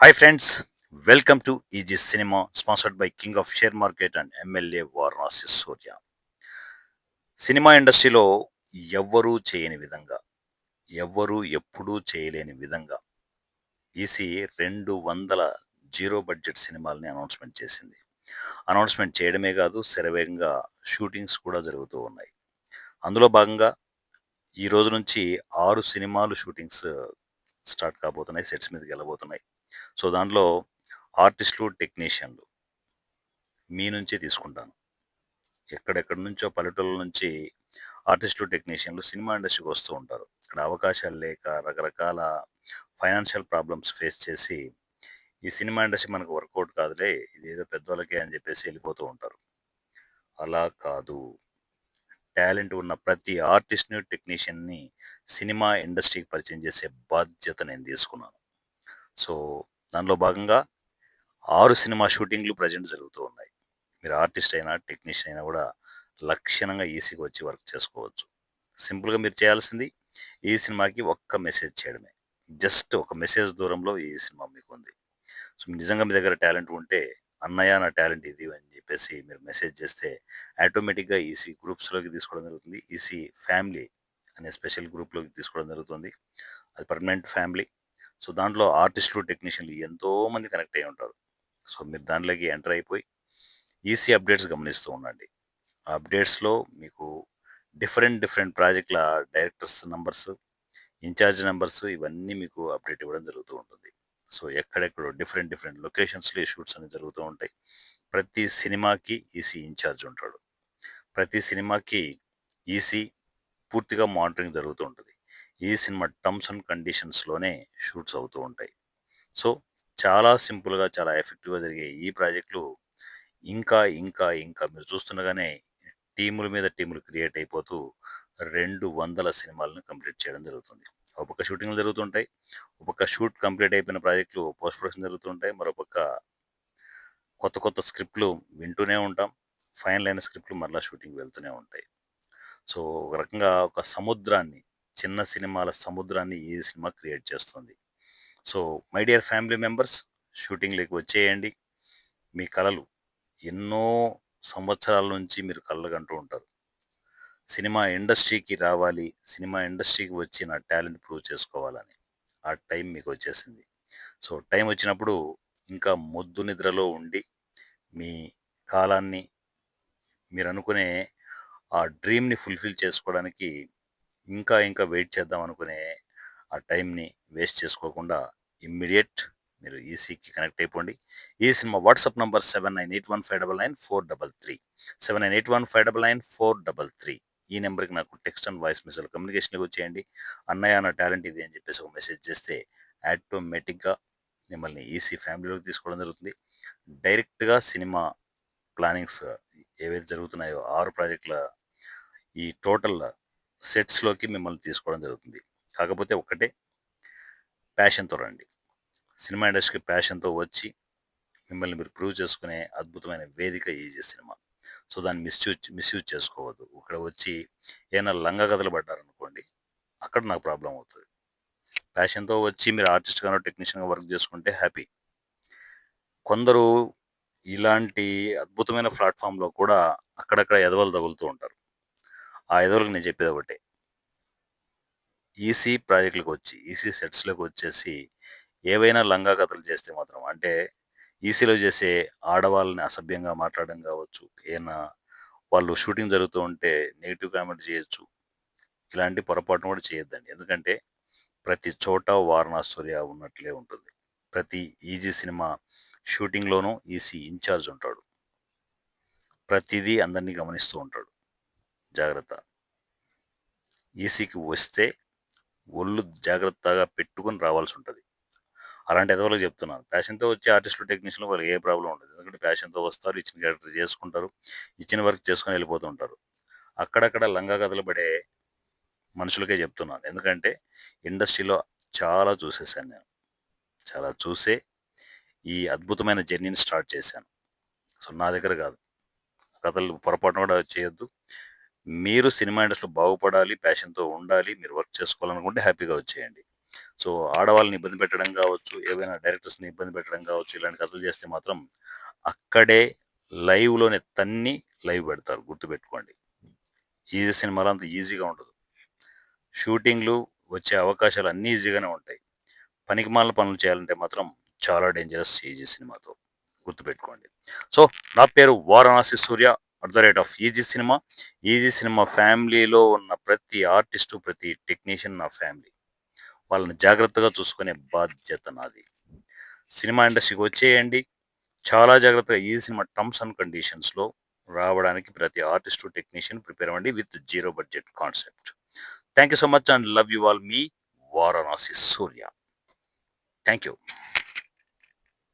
Hi friends welcome to easy cinema sponsored by king of share market and MLA Varanasi Surya cinema ఇండస్ట్రీలో ఎవ్వరూ చేయని విధంగా ఎవ్వరూ ఎప్పుడూ చేయలేని విధంగా ఈసీ రెండు వందల జీరో బడ్జెట్ సినిమాలని అనౌన్స్మెంట్ చేసింది. అనౌన్స్మెంట్ చేయడమే కాదు శరవేగంగా షూటింగ్స్ కూడా జరుగుతూ ఉన్నాయి. అందులో భాగంగా ఈ రోజు నుంచి ఆరు సినిమాలు షూటింగ్స్ స్టార్ట్ కాబోతున్నాయి సెట్స్ మీదకి వెళ్ళబోతున్నాయి. సో దాంట్లో ఆర్టిస్టులు టెక్నీషియన్లు మీ నుంచే తీసుకుంటాను. ఎక్కడెక్కడి నుంచో పల్లెటూళ్ళ నుంచి ఆర్టిస్టులు టెక్నీషియన్లు సినిమా ఇండస్ట్రీకి వస్తూ ఉంటారు. ఇక్కడ అవకాశాలు లేక రకరకాల ఫైనాన్షియల్ ప్రాబ్లమ్స్ ఫేస్ చేసి ఈ సినిమా ఇండస్ట్రీ మనకు వర్కౌట్ కాదులే ఇది ఏదో పెద్దవాళ్ళకే అని చెప్పేసి వెళ్ళిపోతూ ఉంటారు. అలా కాదు. టాలెంట్ ఉన్న ప్రతి ఆర్టిస్ట్ని టెక్నీషియన్ని సినిమా ఇండస్ట్రీకి పరిచయం చేసే బాధ్యత నేను తీసుకున్నాను. సో దానిలో భాగంగా ఆరు సినిమా షూటింగ్లు ప్రజెంట్ జరుగుతూ ఉన్నాయి. మీరు ఆర్టిస్ట్ అయినా టెక్నీషియన్ అయినా కూడా లక్షణంగా ఈసీకి వచ్చి వర్క్ చేసుకోవచ్చు. సింపుల్గా మీరు చేయాల్సింది ఈ సినిమాకి ఒక్క మెసేజ్ చేయడమే. జస్ట్ ఒక మెసేజ్ దూరంలో ఈ సినిమా మీకు ఉంది సో నిజంగా మీ దగ్గర టాలెంట్ ఉంటే అన్నయ్య నా టాలెంట్ ఇది అని చెప్పేసి మీరు మెసేజ్ చేస్తే ఆటోమేటిక్గా ఈసీ గ్రూప్స్లోకి తీసుకోవడం జరుగుతుంది. ఈసీ ఫ్యామిలీ అనే స్పెషల్ గ్రూప్లోకి తీసుకోవడం జరుగుతుంది. అది పర్మనెంట్ ఫ్యామిలీ. సో దాంట్లో ఆర్టిస్టులు టెక్నీషియన్లు ఎంతో మంది కనెక్ట్ అయి ఉంటారు. సో మీరు దాంట్లోకి ఎంటర్ అయిపోయి ఈసీ అప్డేట్స్ గమనిస్తూ ఉండండి. ఆ అప్డేట్స్లో మీకు డిఫరెంట్ డిఫరెంట్ ప్రాజెక్టుల డైరెక్టర్స్ నంబర్స్ ఇన్ఛార్జ్ నెంబర్స్ ఇవన్నీ మీకు అప్డేట్ ఇవ్వడం జరుగుతూ ఉంటుంది. సో ఎక్కడెక్కడో డిఫరెంట్ డిఫరెంట్ లొకేషన్స్లో ఈ షూట్స్ అనేవి జరుగుతూ ఉంటాయి. ప్రతి సినిమాకి ఈసీ ఇన్ఛార్జ్ ఉంటాడు. ప్రతి సినిమాకి ఈసీ పూర్తిగా మానిటరింగ్ జరుగుతూ ఉంటుంది. ఈ సినిమా టర్మ్స్ అండ్ కండిషన్స్లోనే షూట్స్ అవుతూ ఉంటాయి. సో చాలా సింపుల్గా చాలా ఎఫెక్టివ్గా జరిగే ఈ ప్రాజెక్టులు ఇంకా ఇంకా ఇంకా మీరు చూస్తుండగానే టీముల మీద టీములు క్రియేట్ అయిపోతూ రెండు వందల సినిమాలను కంప్లీట్ చేయడం జరుగుతుంది. ఒక్కొక్క షూటింగ్లు జరుగుతుంటాయి. ఒక్కొక్క షూట్ కంప్లీట్ అయిపోయిన ప్రాజెక్టులు పోస్ట్ ప్రొడక్షన్ జరుగుతుంటాయి. మరొక కొత్త కొత్త స్క్రిప్ట్లు వింటూనే ఉంటాం. ఫైనల్ అయిన స్క్రిప్ట్లు మరలా షూటింగ్ వెళ్తూనే ఉంటాయి. సో ఒక రకంగా ఒక సముద్రాన్ని చిన్న సినిమాల సముద్రాన్ని ఈ సినిమా క్రియేట్ చేస్తుంది. So my dear family members షూటింగ్లోకి వచ్చేయండి. మీ కళలు ఎన్నో సంవత్సరాల నుంచి మీరు కళ్ళు కంటూ ఉంటారు. సినిమా ఇండస్ట్రీకి రావాలి సినిమా ఇండస్ట్రీకి వచ్చి నా టాలెంట్ ప్రూవ్ చేసుకోవాలని ఆ టైం మీకు వచ్చేసింది. సో టైం వచ్చినప్పుడు ఇంకా మొద్దు నిద్రలో ఉండి మీ కాలాన్ని మీరు అనుకునే ఆ డ్రీమ్ని ఫుల్ఫిల్ చేసుకోవడానికి ఇంకా ఇంకా వెయిట్ చేద్దాం అనుకునే ఆ టైంని వేస్ట్ చేసుకోకుండా ఇమ్మీడియట్ మీరు ఈసీకి కనెక్ట్ అయిపోండి. ఈ cinema WhatsApp number seven nine eight one five double nine four double three. Seven nine eight one five double nine four double three. ఈ నెంబర్కి నాకు టెక్స్ట్ అండ్ వాయిస్ మెసేజ్ కమ్యూనికేషన్కి వచ్చేయండి. అన్నయ్య నా టాలెంట్ ఇది అని చెప్పేసి ఒక మెసేజ్ చేస్తే ఆటోమేటిక్గా మిమ్మల్ని ఈసీ ఫ్యామిలీలోకి తీసుకోవడం జరుగుతుంది. డైరెక్ట్గా సినిమా ప్లానింగ్స్ ఏవైతే జరుగుతున్నాయో ఆరు ప్రాజెక్టుల ఈ టోటల్ సెట్స్లోకి మిమ్మల్ని తీసుకోవడం జరుగుతుంది. కాకపోతే ఒక్కటే ప్యాషన్తో రండి. సినిమా ఇండస్ట్రీకి ప్యాషన్తో వచ్చి మిమ్మల్ని మీరు ప్రూవ్ చేసుకునే అద్భుతమైన వేదిక ఈజీ సినిమా. సో దాన్ని మిస్యూజ్ మిస్యూజ్ చేసుకోవద్దు. ఇక్కడ వచ్చి ఏమైనా లంగ కథలు పడ్డారనుకోండి అక్కడ నాకు ప్రాబ్లం అవుతుంది. ప్యాషన్తో వచ్చి మీరు ఆర్టిస్ట్గానో టెక్నీషియన్గా వర్క్ చేసుకుంటే హ్యాపీ. కొందరు ఇలాంటి అద్భుతమైన ప్లాట్ఫామ్లో కూడా అక్కడక్కడ ఎదవలు తగులుతూ ఉంటారు. ఆ ఎదవలకు నేను చెప్పేది ఒకటే. ఈసీ ప్రాజెక్టులకు వచ్చి ఈసీ సెట్స్లోకి వచ్చేసి ఏవైనా లంగా కథలు చేస్తే మాత్రం అంటే ఈసీలో చేసే ఆడవాళ్ళని అసభ్యంగా మాట్లాడడం కావచ్చు ఏమైనా వాళ్ళు షూటింగ్ జరుగుతూ ఉంటే నెగిటివ్ కామెంట్ చేయొచ్చు. ఇలాంటి పొరపాటును కూడా చేయొద్దండి. ఎందుకంటే ప్రతి చోట వారణాసూర్య ఉన్నట్లే ఉంటుంది. ప్రతి ఈజీ సినిమా షూటింగ్లోనూ ఈసీ ఇన్ఛార్జ్ ఉంటాడు. ప్రతిదీ అందరినీ గమనిస్తూ ఉంటాడు. జాగ్రత్త. ఈసీకి వస్తే ఒళ్ళు జాగ్రత్తగా పెట్టుకుని రావాల్సి ఉంటుంది అలాంటి ఎదవలకు చెప్తున్నాను. ప్యాషన్తో వచ్చే ఆర్టిస్టులు టెక్నీషియన్లు వాళ్ళకి ఏ ప్రాబ్లం ఉండదు. ఎందుకంటే ప్యాషన్తో వస్తారు ఇచ్చిన క్యారెక్టర్ చేసుకుంటారు ఇచ్చిన వర్క్ చేసుకొని వెళ్ళిపోతూ ఉంటారు. అక్కడక్కడ లంగా కథలు పడే మనుషులకే చెప్తున్నాను. ఎందుకంటే ఇండస్ట్రీలో చాలా చూసేసాను నేను. చాలా చూసే ఈ అద్భుతమైన జర్నీని స్టార్ట్ చేశాను. సో నా దగ్గర కాదు. కథలు పొరపాటున కూడా చేయొద్దు. మీరు సినిమా ఇండస్ట్రీలో బాగుపడాలి ప్యాషన్తో ఉండాలి మీరు వర్క్ చేసుకోవాలనుకుంటే హ్యాపీగా వచ్చేయండి. సో ఆడవాళ్ళని ఇబ్బంది పెట్టడం కావచ్చు ఏవైనా డైరెక్టర్స్ని ఇబ్బంది పెట్టడం కావచ్చు ఇలాంటి కథలు చేస్తే మాత్రం అక్కడే లైవ్లోనే తన్ని లైవ్ పెడతారు గుర్తుపెట్టుకోండి. ఈజీ సినిమాలో అంత ఈజీగా ఉండదు. షూటింగ్లు వచ్చే అవకాశాలు అన్నీ ఈజీగానే ఉంటాయి. పనికిమాల పనులు చేయాలంటే మాత్రం చాలా డేంజరస్ ఈజీ సినిమాతో గుర్తుపెట్టుకోండి. సో నా పేరు Varanasi Surya. At the rate of easy cinema easy cinema ఫ్యామిలీలో ఉన్న ప్రతి ఆర్టిస్టు ప్రతి టెక్నీషియన్ నా ఫ్యామిలీ. వాళ్ళని జాగ్రత్తగా చూసుకునే బాధ్యత నాది. సినిమా ఇండస్ట్రీకి వచ్చేయండి. చాలా జాగ్రత్తగా ఈ సినిమా టర్మ్స్ అండ్ కండిషన్స్లో రావడానికి ప్రతి ఆర్టిస్టు టెక్నీషియన్ ప్రిపేర్ అవ్వండి with zero budget concept. Thank you so much and love you all me Varanasi Surya. Thank you.